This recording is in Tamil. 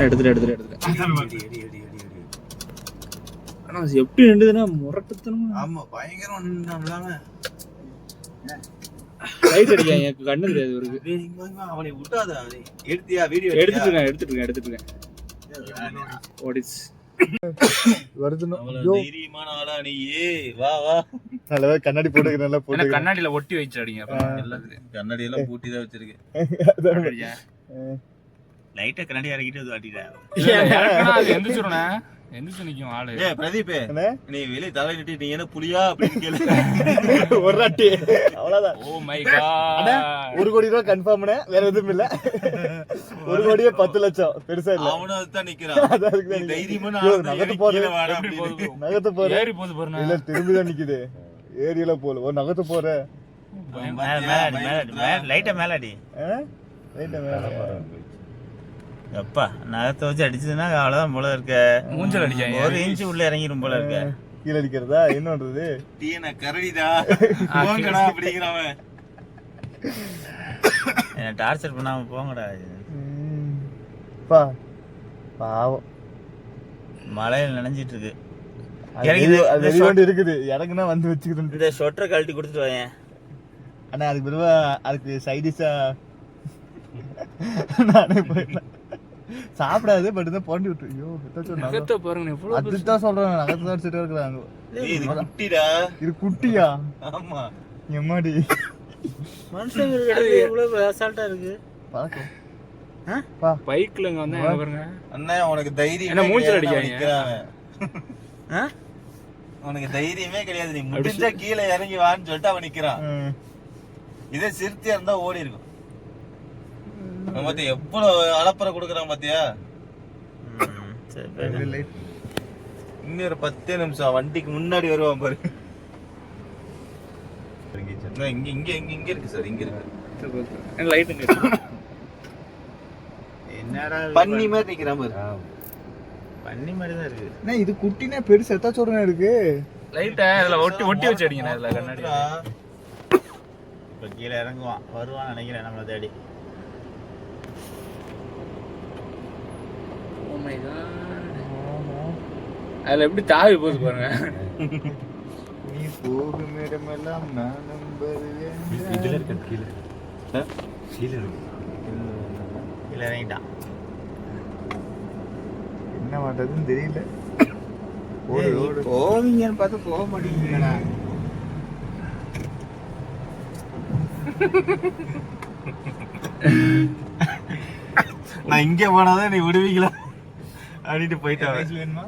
எடுத்துட்டு எடுத்துட்டு எடுத்துட்டு ஆனா எப்படி நின்றுதுன்னா முரட்டுத்தனமா ஆமா பயங்கரம் நின்றாங்க லைட் அடிக்காங்க எனக்கு கண்ணு தெரியாது இவருக்கு. அவனை விட்டாத அவனை. எடுத்தியா வீடியோ எடுத்துட்டு இருக்கேன் எடுத்துட்டு இருக்கேன் எடுத்துட்டு இருக்கேன். What is- வருதுன்னு. அவ்வளவு தைரியமான ஆளா நீ. வா வா. நல்லவே கண்ணாடி போட்டுக்க கண்ணாடியில ஒட்டி வச்சு அடிங்க எல்லாத்துலயும். கண்ணாடி எல்லாம் பூட்டி தான் வச்சிருக்கேன் லைட்டா கண்ணாடி இறக்கிட்டு அது வாட்டிட்டேன் அது எந்திரிச்சிருண்ணே எந்திரிச்சு நிக்கும் ஆளு. ஏ பிரதீப் என்ன? நீ வெளியே தலை நிட்டு நீ என்ன புலியா அப்படின்னு கேளு. ஒரு ராட்டி அவ்வளவுதான். ஓ மை காட் ஒரு கோடி ரூபா கன்ஃபார்ம் வேற எதுவும் இல்ல. ஒரு கோடியே பத்து லட்சம். பெருசா இல்ல. அவனும் அதுதான் நிக்கிறான். அதான் இருக்கு நீ தான் தைரியமான ஐயோ, ஆளு தான், நகர்த்து இறங்கி போறது. நகத்து போற ஏறி இல்ல நிக்குது. ஏரியில போல ஒரு நகத்து போற. அவன் பாத்தியா, லைட்டா மேலாடி ஆ? ரைட்டா மேல. எப்பா நகத்தை வச்சு அடிச்சதுன்னா அவ்வளவுதான் போல இருக்க. மூஞ்சல் அடிக்காங்க ஒரு இன்ச்சு உள்ள இறங்கிரும் போல இருக்க. கீழே அடிக்கிறதா? என்னன்றது? டீ என்ன கரடிடா போங்கடா அப்படிங்கிறவன். என்ன டார்ச்சர் பண்ணாம போங்கடா. பா பாவம். மழையில நனைஞ்சிட்டு இருக்கு. எனக்கு இருக்குது. எனக்குன்னா வந்து வச்சுக்கிறேன். இந்த ஸ்வெட்டரை கழட்டி கொடுத்துட்டு வாங்க அண்ணா அதுக்கு பிறகு அதுக்கு சைடிஷா நானே போயிட்டேன். சாப்பிடாது பட் இதை புரண்டி விட்டு. ஐயோ. நகத்தை பாருங்க எவ்வளவு அதுதான் சொல்றேன் நகத்து தான் வச்சுட்டு இருக்கிறாங்க இது குட்டிடா. இது குட்டியா? ஆமா. எம்மாடி? மனுஷங்க இவ்வளவு அசால்ட்டா இருக்கு. பழக்கம் பைக்ல இங்க வந்தா பாருங்க? அண்ணா உனக்கு தைரியம் என்ன மூஞ்சில? உனக்கு தைரியமே கிடையாது நீ முடிஞ்சா கீழே இறங்கி வான்னு சொல்லிட்டு அவன் நிக்கிறான். இதே சிறுத்தையா இருந்தா ஓடி இருக்கும். பாத்தியா எவ்வளவு அலப்பறை கொடுக்குறான் பாத்தியா? ஒரு பத்தே நிமிஷம் வண்டிக்கு முன்னாடி வருவான் பாரு. இங்க இங்க இங்க இங்க இங்க இருக்கு சார் இங்க இருக்கு. லைட் என்னடா மாதிரி நிக்கிறான் பாரு. பண்ணி மாதிரி தான் இருக்கு. அண்ணா, இது குட்டினா பெருசு எத்தா சொல்றேன் இருக்கு? லைட்டை இதுல ஒட்டி ஒட்டி வச்சு அடிங்க இதுல கண்ணாடி இப்ப கீழே இறங்குவான். வருவான்னு நினைக்கிறேன் நம்மளை தேடி ஓ மை காட் அதுல எப்படி தாவி போகுது பாருங்க. நீ போகும் இடமெல்லாம் நான் நம்புறேன் கீழே. இறங்கிட்டான் என்ன பண்றதுன்னு தெரியல. போவீங்கன்னு பார்த்து போக மாட்டேங்கிறடா நான் இங்க போனாதான் நீ விடுவீங்களா? அப்படின்ட்டு போயிட்டான் வேணுமா?